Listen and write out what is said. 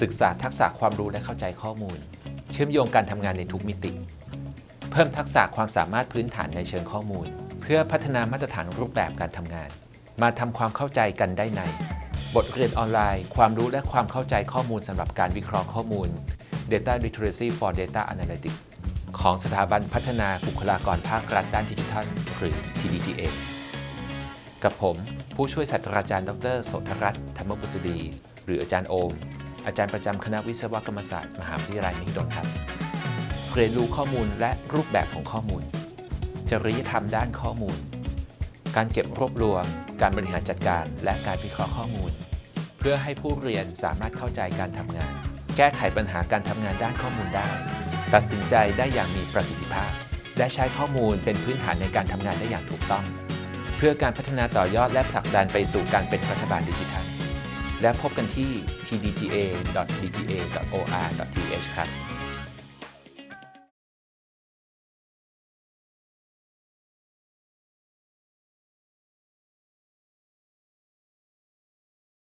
ศึกษาทักษะความรู้และเข้าใจข้อมูล เชื่อมโยงการทำงานในทุกมิติ เพิ่มทักษะความสามารถพื้นฐานในเชิงข้อมูล เพื่อพัฒนามาตรฐานรูปแบบการทำงาน มาทำความเข้าใจกันได้ใน บทเรียนออนไลน์ ความรู้และความเข้าใจข้อมูลสำหรับการวิเคราะห์ข้อมูล Data Literacy for Data Analytics ของสถาบันพัฒนาบุคลากรภาครัฐด้านดิจิทัล หรือ TDTA กับผม ผู้ช่วยศาสตราจารย์ ดรโสธรัตน์ธรรมบุษดี หรืออาจารย์โอม อาจารย์ประจำคณะวิศวกรรมศาสตร์มหาวิทยาลัยมหิดลครับเรียนรู้ข้อมูลและรูปแบบของข้อมูล จริยธรรมด้านข้อมูล การเก็บรวบรวม การบริหารจัดการ และการวิเคราะห์ข้อมูล เพื่อให้ผู้เรียนสามารถเข้าใจการทำงาน แก้ไขปัญหาการทำงานด้านข้อมูลได้ ตัดสินใจได้อย่างมีประสิทธิภาพ และใช้ข้อมูลเป็นพื้นฐานในการทำงานได้อย่างถูกต้อง เพื่อการพัฒนาต่อยอดและผลักดันไปสู่การเป็นรัฐบาลดิจิทัล และพบกันที่ tdta.dta.or.th ครับ